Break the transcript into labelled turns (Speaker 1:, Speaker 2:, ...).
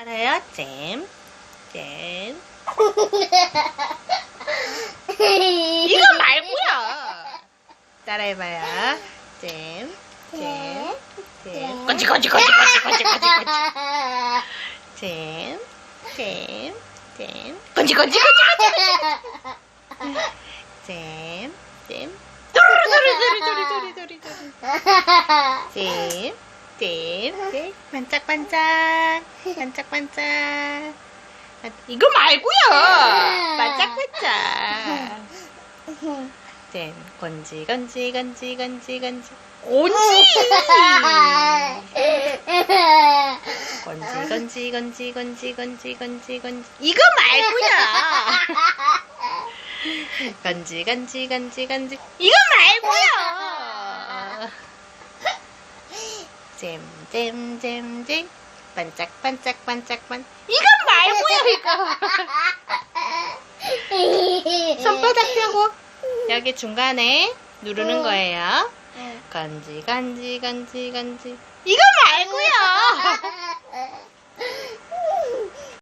Speaker 1: 알아요? 잼, 잼. 이거 말고요. 따라해봐요. 잼, 잼, 잼. 건지 건지 건지 건지 건지 건지 건지. 잼, 잼, 잼. 건지 건지 건지 건지. 잼, 잼. 도리 도리 도리 도리 도리 도리. 잼, 잼, 잼. 반짝반짝, 반짝반짝. 아, 이거 말고요. 반짝반짝. 잼, 건지 건지 건지 건지 건지. 건지. 건지 건지 건지 건지 건지 건지 건지 이거 말고요. 건지 건지 건지 건지 이거 말고요. 잼잼잼잼. 반짝 반짝 반짝 반. 이거 말고요 이거. 손바닥 펴고. 여기 중간에 누르는 거예요. 건지 건지 건지 건지. 이거 말고요.